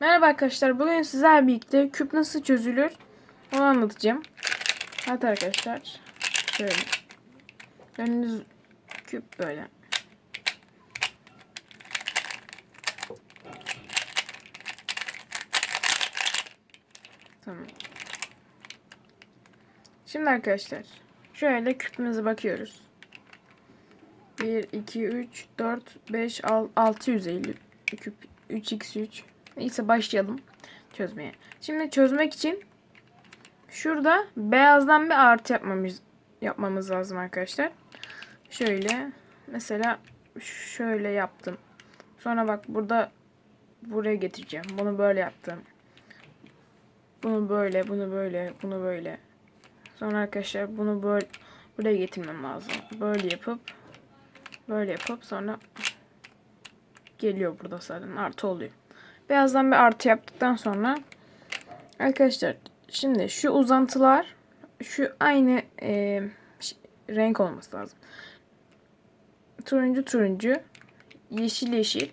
Merhaba arkadaşlar. Bugün sizlerle birlikte küp nasıl çözülür onu anlatacağım. Evet arkadaşlar. Şöyle. Önünüz küp böyle. Tamam. Şimdi arkadaşlar. Şöyle küpümüze bakıyoruz. 1, 2, 3, 4, 5, 650 küp 3x3 Neyse başlayalım çözmeye. Şimdi çözmek için şurada beyazdan bir artı yapmamız yapmamız lazım arkadaşlar. Şöyle mesela şöyle yaptım. Sonra bak burada buraya getireceğim. Bunu böyle yaptım. Bunu böyle, bunu böyle, bunu böyle. Sonra arkadaşlar bunu böyle buraya getirmem lazım. Böyle yapıp böyle yapıp sonra geliyor burada zaten artı oluyor. Beyazdan bir artı yaptıktan sonra arkadaşlar şimdi şu uzantılar şu aynı e, renk olması lazım. Turuncu turuncu yeşil yeşil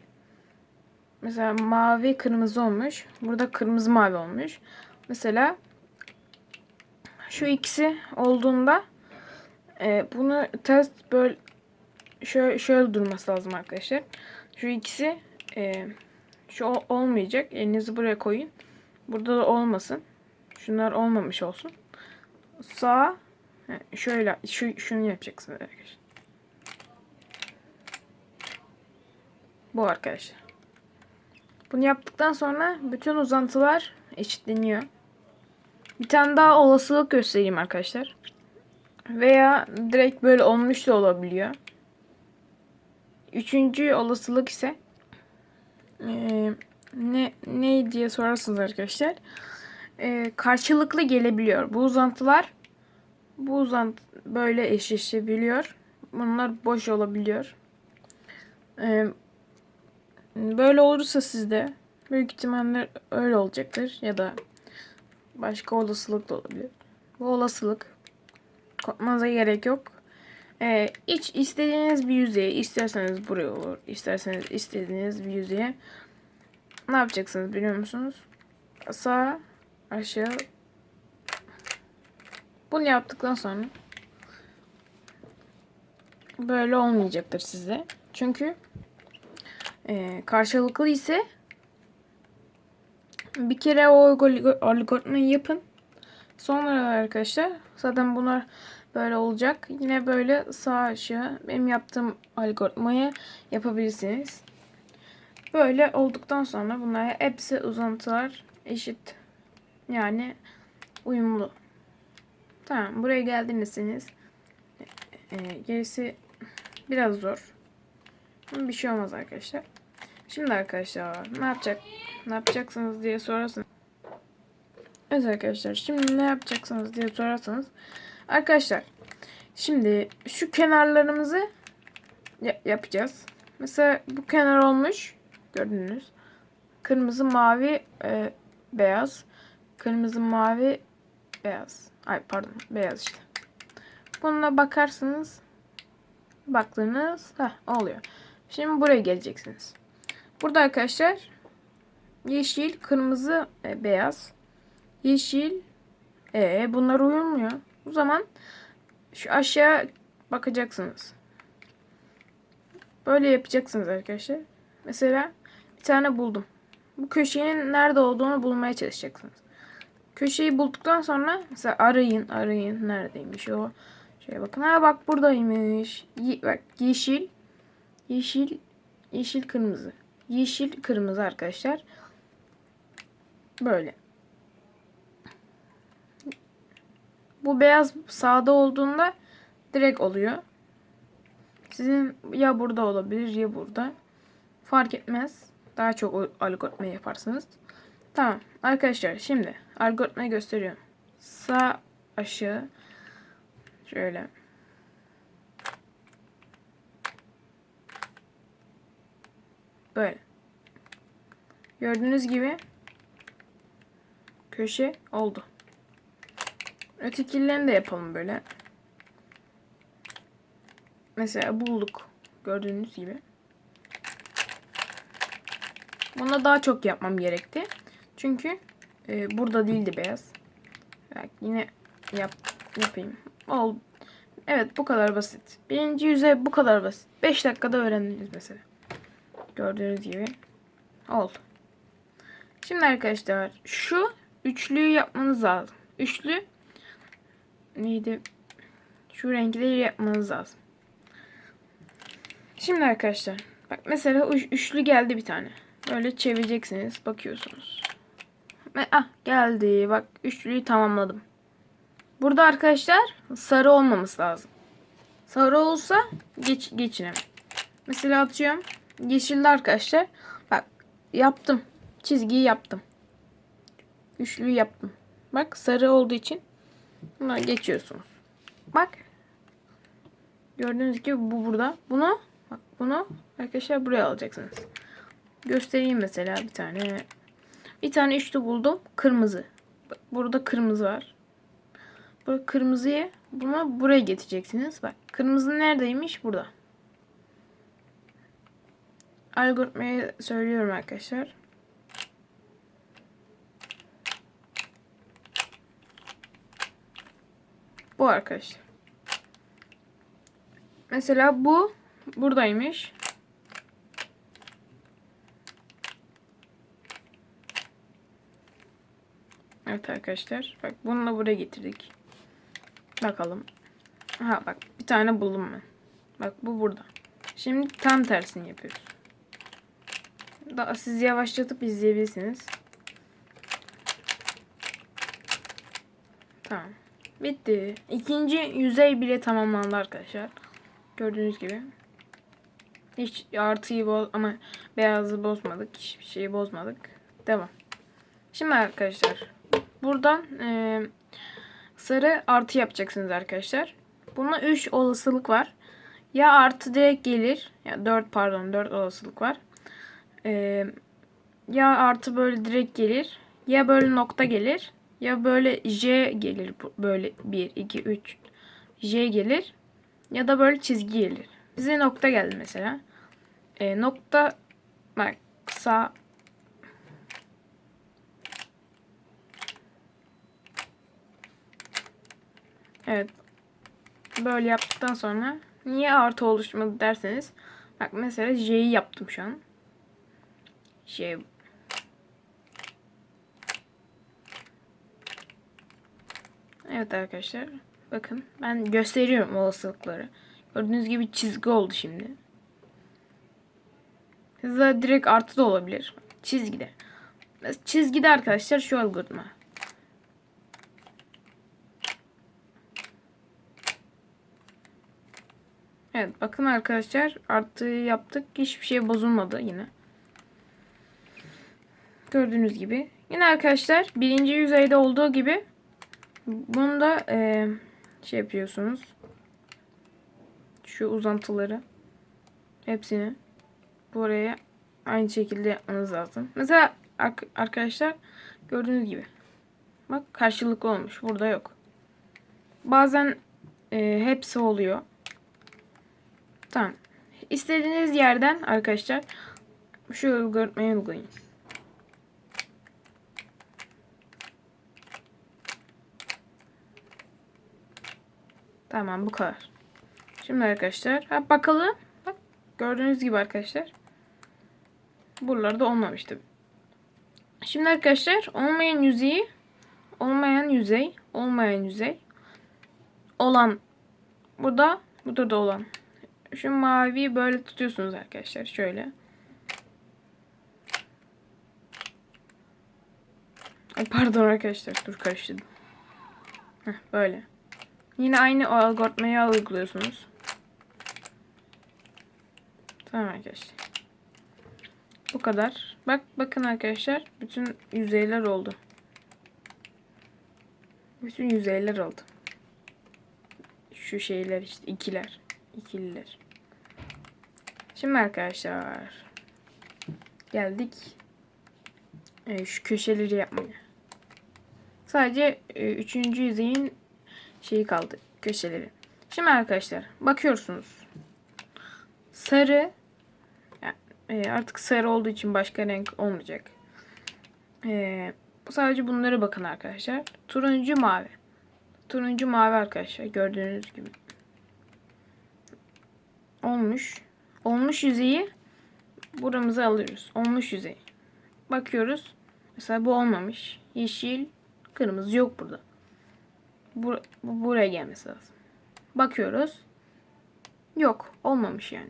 mesela mavi kırmızı olmuş. Burada kırmızı mavi olmuş. Mesela şu ikisi olduğunda e, bunu ters böyle şöyle, şöyle durması lazım arkadaşlar. Şu ikisi e, şu olmayacak. Elinizi buraya koyun. Burada da olmasın. Şunlar olmamış olsun. Sağ şöyle şu şunu yapacaksınız arkadaşlar. Bu arkadaşlar. Bunu yaptıktan sonra bütün uzantılar eşitleniyor. Bir tane daha olasılık göstereyim arkadaşlar. Veya direkt böyle olmuş da olabiliyor. Üçüncü olasılık ise e, ne ne diye sorarsınız arkadaşlar. E, karşılıklı gelebiliyor. Bu uzantılar bu uzantı böyle eşleşebiliyor. Bunlar boş olabiliyor. E, böyle olursa sizde büyük ihtimalle öyle olacaktır ya da başka olasılık da olabilir. Bu olasılık korkmanıza gerek yok. Ee, iç istediğiniz bir yüzeye, isterseniz buraya olur, isterseniz istediğiniz bir yüzeye ne yapacaksınız biliyor musunuz? Sağ, aşağı. Bunu yaptıktan sonra böyle olmayacaktır size. Çünkü e, karşılıklı ise bir kere o algoritmayı yapın. Sonra arkadaşlar zaten bunlar böyle olacak. Yine böyle sağ aşağı benim yaptığım algoritmayı yapabilirsiniz. Böyle olduktan sonra bunlar hepsi uzantılar eşit. Yani uyumlu. Tamam buraya geldiğinizsiniz. E, gerisi biraz zor. Bir şey olmaz arkadaşlar. Şimdi arkadaşlar ne yapacak ne yapacaksınız diye sorarsanız. Evet arkadaşlar şimdi ne yapacaksınız diye sorarsanız. Arkadaşlar şimdi şu kenarlarımızı yapacağız. Mesela bu kenar olmuş. Gördünüz. Kırmızı, mavi, e, beyaz. Kırmızı, mavi, beyaz. Ay pardon beyaz işte. Bununla bakarsınız. Baktınız. Heh, oluyor. Şimdi buraya geleceksiniz. Burada arkadaşlar yeşil, kırmızı, e, beyaz. Yeşil. E bunlar uyumuyor. O zaman şu aşağı bakacaksınız. Böyle yapacaksınız arkadaşlar. Mesela bir tane buldum. Bu köşenin nerede olduğunu bulmaya çalışacaksınız. Köşeyi bulduktan sonra mesela arayın, arayın neredeymiş o. Şöyle bakın. Ha bak buradaymış. Ye bak yeşil, yeşil, yeşil kırmızı. Yeşil kırmızı arkadaşlar. Böyle. Bu beyaz sağda olduğunda direkt oluyor. Sizin ya burada olabilir ya burada. Fark etmez. Daha çok algoritma yaparsınız. Tamam. Arkadaşlar şimdi algoritmayı gösteriyorum. Sağ aşağı şöyle böyle. Gördüğünüz gibi köşe oldu. Ötekilerini de yapalım böyle. Mesela bulduk. Gördüğünüz gibi. Buna daha çok yapmam gerekti. Çünkü e, burada değildi beyaz. Bak yine yap yapayım. Ol. Evet bu kadar basit. Birinci yüzey bu kadar basit. 5 dakikada öğrendiniz mesela. Gördüğünüz gibi. Oldu. Şimdi arkadaşlar şu üçlüyü yapmanız lazım. Üçlü neydi? Şu renkleri yapmanız lazım. Şimdi arkadaşlar bak mesela üç- üçlü geldi bir tane. Böyle çevireceksiniz. Bakıyorsunuz. Ve ah geldi. Bak üçlüyü tamamladım. Burada arkadaşlar sarı olmaması lazım. Sarı olsa geç geçin hemen. Mesela atıyorum. Yeşilli arkadaşlar. Bak yaptım. Çizgiyi yaptım. Üçlüyü yaptım. Bak sarı olduğu için buna geçiyorsunuz. Bak. Gördüğünüz gibi bu burada. Bunu bak bunu arkadaşlar buraya alacaksınız. Göstereyim mesela bir tane. Bir tane üçlü buldum. Kırmızı. Bak, burada kırmızı var. Bu kırmızıyı buna buraya getireceksiniz. Bak kırmızı neredeymiş? Burada. Algoritmayı söylüyorum arkadaşlar. Bu arkadaşlar. Mesela bu buradaymış. Evet arkadaşlar. Bak bunu da buraya getirdik. Bakalım. Ha bak bir tane buldum ben. Bak bu burada. Şimdi tam tersini yapıyoruz. Daha siz yavaşlatıp izleyebilirsiniz. Tamam. Bitti. İkinci yüzey bile tamamlandı arkadaşlar. Gördüğünüz gibi. Hiç artıyı boz ama beyazı bozmadık. Hiçbir şeyi bozmadık. Devam. Şimdi arkadaşlar buradan e, sarı artı yapacaksınız arkadaşlar. Buna 3 olasılık var. Ya artı direkt gelir. Ya 4 pardon 4 olasılık var. E, ya artı böyle direkt gelir. Ya böyle nokta gelir. Ya böyle J gelir. Böyle 1, 2, 3 J gelir. Ya da böyle çizgi gelir. Bize nokta geldi mesela. E, nokta bak sağ Evet. Böyle yaptıktan sonra niye artı oluşmadı derseniz bak mesela J'yi yaptım şu an. J Evet arkadaşlar. Bakın ben gösteriyorum olasılıkları. Gördüğünüz gibi çizgi oldu şimdi. Hızla direkt artı da olabilir. Çizgide. Çizgide arkadaşlar şu algoritma. Evet bakın arkadaşlar artı yaptık. Hiçbir şey bozulmadı yine. Gördüğünüz gibi. Yine arkadaşlar birinci yüzeyde olduğu gibi bunu da eee, şey yapıyorsunuz. Şu uzantıları hepsini buraya aynı şekilde yapmanız lazım. Mesela ar- arkadaşlar gördüğünüz gibi. Bak karşılıklı olmuş. Burada yok. Bazen eee, hepsi oluyor. Tamam. İstediğiniz yerden arkadaşlar şu algoritmayı uygulayın. Tamam bu kadar. Şimdi arkadaşlar ha, bakalım. Bak gördüğünüz gibi arkadaşlar. Buralarda olmamıştı. Şimdi arkadaşlar olmayan yüzeyi olmayan yüzey olmayan yüzey olan burada burada da olan şu maviyi böyle tutuyorsunuz arkadaşlar şöyle. Pardon arkadaşlar dur karıştırdım. Heh, böyle. Yine aynı o algoritmayı uyguluyorsunuz. Tamam arkadaşlar. Bu kadar. Bak bakın arkadaşlar bütün yüzeyler oldu. Bütün yüzeyler oldu. Şu şeyler işte ikiler. ikililer. Şimdi arkadaşlar geldik e, şu köşeleri yapmaya. Sadece e, üçüncü yüzeyin şeyi kaldı köşeleri. Şimdi arkadaşlar bakıyorsunuz. Sarı yani Ee, artık sarı olduğu için başka renk olmayacak. Ee, sadece bunlara bakın arkadaşlar. Turuncu mavi. Turuncu mavi arkadaşlar gördüğünüz gibi. Olmuş. Olmuş yüzeyi buramıza alıyoruz. Olmuş yüzey. Bakıyoruz. Mesela bu olmamış. Yeşil, kırmızı yok burada. Bu, bu buraya gelmesi lazım. Bakıyoruz. Yok. Olmamış yani.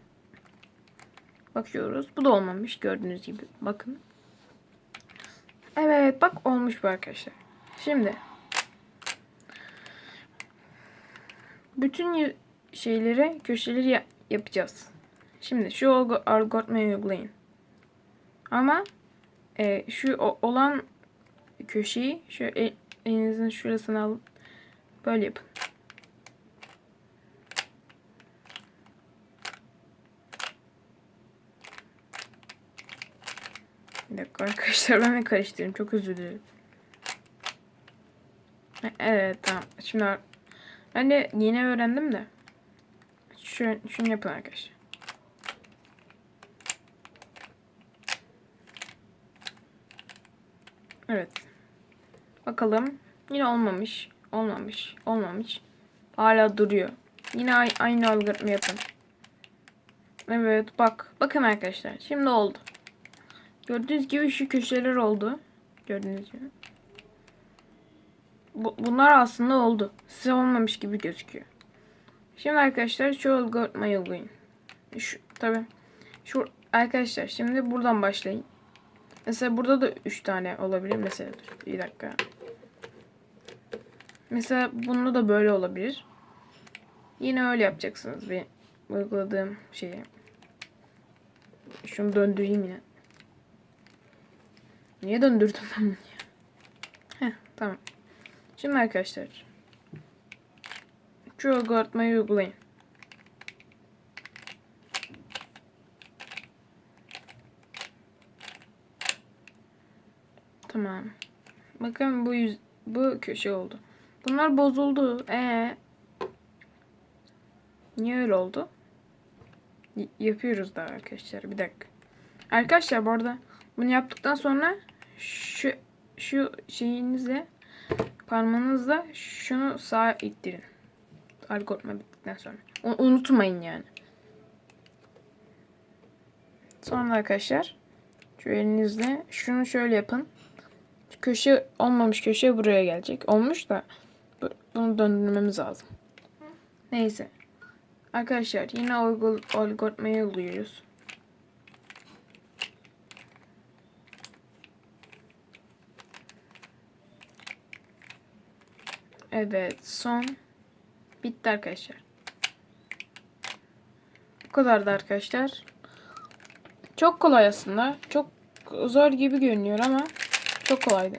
Bakıyoruz. Bu da olmamış. Gördüğünüz gibi. Bakın. Evet. Bak olmuş bu arkadaşlar. Şimdi. Bütün şeyleri, köşeleri ya- yapacağız. Şimdi şu algo- algoritmayı uygulayın. Ama e, şu olan köşeyi şu el- elinizin şurasına alıp böyle yapın. Bir dakika arkadaşlar ben karıştırdım. Çok özür dilerim. Evet tamam. Şimdi ben de yeni öğrendim de. Şu, şunu yapın arkadaşlar. Evet. Bakalım. Yine olmamış. Olmamış. Olmamış. Hala duruyor. Yine ay- aynı algoritma yapın. Evet bak. Bakın arkadaşlar. Şimdi oldu. Gördüğünüz gibi şu köşeler oldu. Gördüğünüz gibi. Bu, bunlar aslında oldu. Size olmamış gibi gözüküyor. Şimdi arkadaşlar şu algoritmayı uygulayın. Şu, tabii. Şu, arkadaşlar şimdi buradan başlayın. Mesela burada da 3 tane olabilir. Mesela bir dakika. Mesela bunda da böyle olabilir. Yine öyle yapacaksınız bir uyguladığım şeyi. Şunu döndüreyim yine. Niye döndürdüm ben bunu ya? Heh, tamam. Şimdi arkadaşlar. Şu algoritmayı uygulayın. Tamam. Bakın bu yüz, bu köşe oldu. Bunlar bozuldu. Ee. Niye öyle oldu? Y- yapıyoruz daha arkadaşlar. Bir dakika. Arkadaşlar bu arada bunu yaptıktan sonra şu şu şeyinizle parmağınızla şunu sağa ittirin. Algoritma bittikten sonra. U- unutmayın yani. Sonra arkadaşlar şu elinizle şunu şöyle yapın. Köşe olmamış köşe buraya gelecek. Olmuş da bunu döndürmemiz lazım. Neyse. Arkadaşlar yine algoritmayı uyguluyoruz. Evet son bitti arkadaşlar. Bu kadardı arkadaşlar. Çok kolay aslında. Çok zor gibi görünüyor ama çok kolaydı.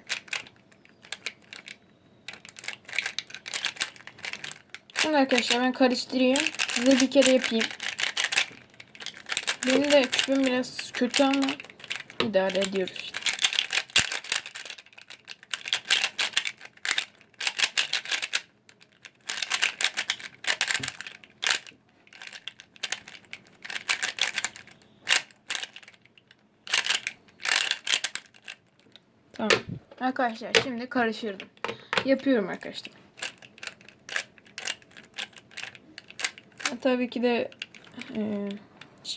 Şimdi arkadaşlar ben karıştırayım. Size bir kere yapayım. Benim de küpüm biraz kötü ama idare ediyoruz işte. Tamam. Arkadaşlar şimdi karıştırdım. Yapıyorum arkadaşlar. Tabii ki de e,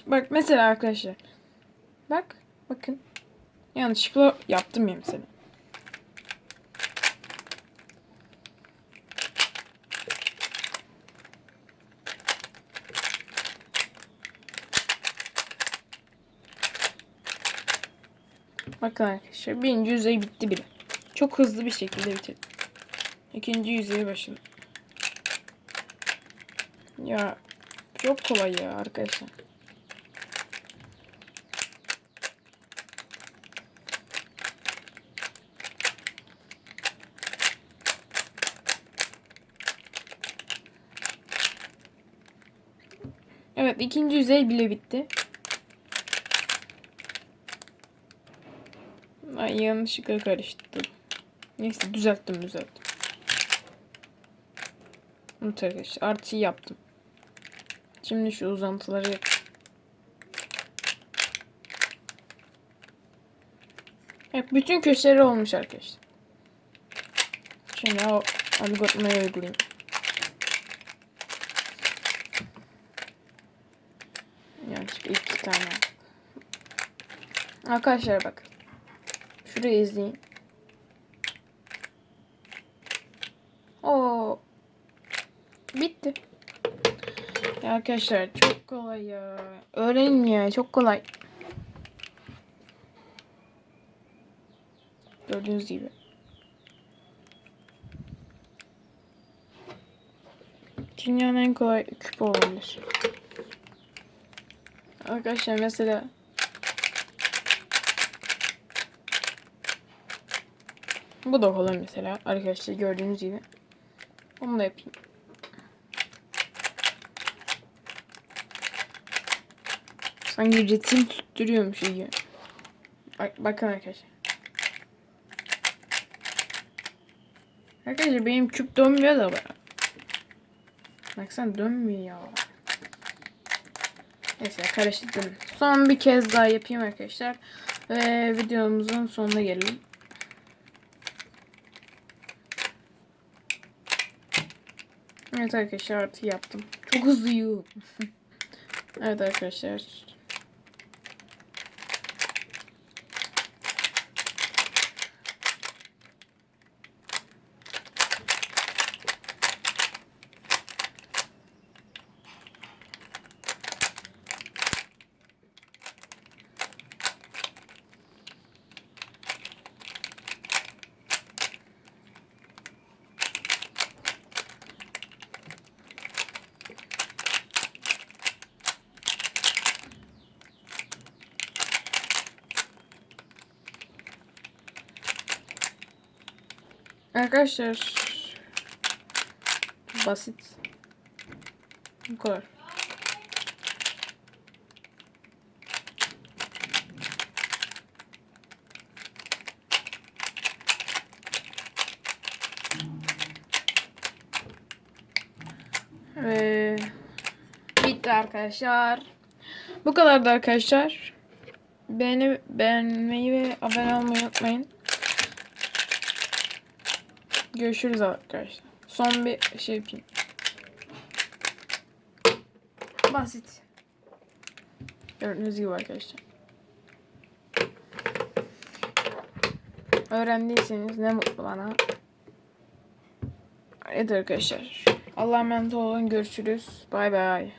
bak mesela arkadaşlar. Bak bakın. Yanlışlıkla yaptım ya mesela. Bakın arkadaşlar birinci yüzey bitti bile. Çok hızlı bir şekilde bitirdim. İkinci yüzeye başladım. Ya çok kolay ya arkadaşlar. Evet ikinci yüzey bile bitti. Ay yanlışlıkla karıştırdım. Neyse düzelttim düzelttim. Unut arkadaşlar artıyı yaptım. Şimdi şu uzantıları yap. Evet, bütün köşeleri olmuş arkadaşlar. Şimdi o algoritmayı uygulayayım. Yanlış iki tane. Arkadaşlar bak. Şurayı izleyin. Arkadaşlar çok kolay ya. Öğrenin ya çok kolay. Gördüğünüz gibi. Dünyanın en kolay küpü olabilir. Arkadaşlar mesela Bu da kolay mesela arkadaşlar gördüğünüz gibi. Onu da yapayım. Sanki ritim tutturuyormuş gibi. Bak, bakın arkadaşlar. Arkadaşlar benim küp dönmüyor da bak. Baksana dönmüyor. Neyse karıştırdım. Son bir kez daha yapayım arkadaşlar. Ve videomuzun sonuna gelelim. Evet arkadaşlar artık yaptım. Çok hızlıyım. evet arkadaşlar. Arkadaşlar basit. Bu kadar. Ve bitti arkadaşlar. Bu kadardı arkadaşlar. Beğeni, beğenmeyi ve abone olmayı unutmayın. Görüşürüz arkadaşlar. Son bir şey yapayım. Basit. Gördüğünüz gibi arkadaşlar. Öğrendiyseniz ne mutlu bana. Evet arkadaşlar. Allah'a emanet olun. Görüşürüz. Bay bay.